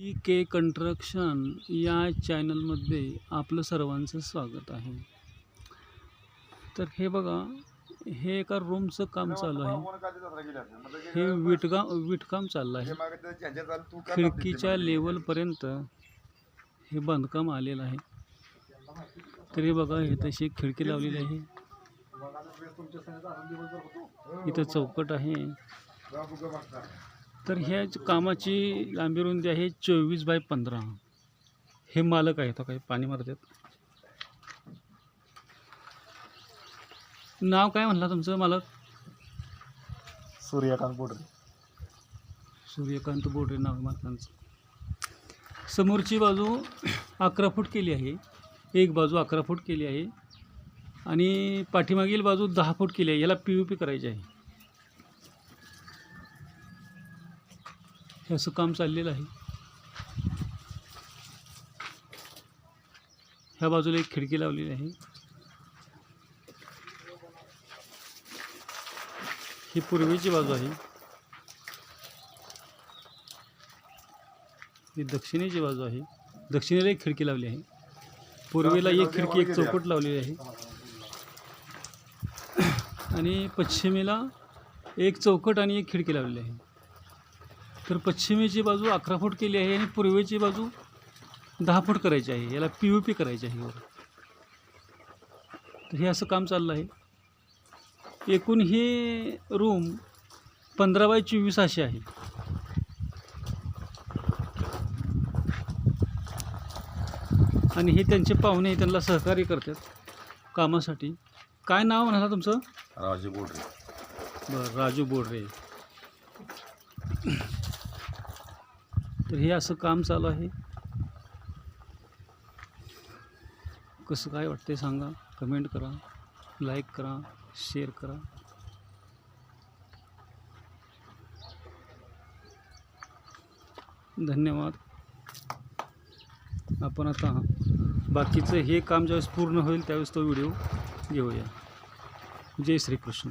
E के construction या चॅनलमध्ये आपलं सर्वांचं स्वागत आहे. तर हे बघा हे एका रूमचं काम चालू आहे. हे विटकाम विटकाम चाललं आहे. खिडकीच्या लेवलपर्यंत हे बांधकाम आलेलं आहे. तर हे बघा हे तशी खिडकी लावलेली आहे. इथं चौकट आहे. तर ह्या कामाची लांबी रुंदी आहे चोवीस बाय पंधरा. हे मालक आहेत काही पाणी मारतात नाव काय म्हणला तुमचं मालक? सूर्यकांत बोडरे. सूर्यकांत बोडरे नाव मालकांचं. समोरची बाजू अकरा फूट केली आहे. एक बाजू अकरा फूट केली आहे. आणि पाठीमागील बाजू दहा फूट केली आहे. याला पी यू पी करायची आहे. हे असं काम चाललेलं आहे. ह्या बाजूला एक खिडकी लावलेली आहे. ही पूर्वेची बाजू आहे. ही दक्षिणेची बाजू आहे. दक्षिणेला एक खिडकी लावली आहे. पूर्वेला एक खिडकी एक चौकट लावलेली आहे. आणि पश्चिमेला एक चौकट आणि एक खिडकी लावलेली आहे. तर पश्चिमेची बाजू अकरा फूट केली आहे आणि पूर्वेची बाजू दहा फूट करायची आहे. याला पी यू पी करायची आहे तर हे असं काम चाललं आहे. एकूण हे रूम पंधरा बाय चोवीस असे आहे. आणि हे त्यांचे पाहुणे त्यांना सहकार्य करतात कामासाठी. काय नाव म्हणाला तुमचं? राजू बोडरे. बरं राजू बोडरे. तर हे असं काम चालू आहे. कसं काय वाटते सांगा? कमेंट करा लाईक करा शेअर करा. धन्यवाद. आपण आता बाकीचं हे काम ज्यावेळेस पूर्ण होईल त्यावेळेस तो व्हिडिओ घेऊया. जय श्रीकृष्ण.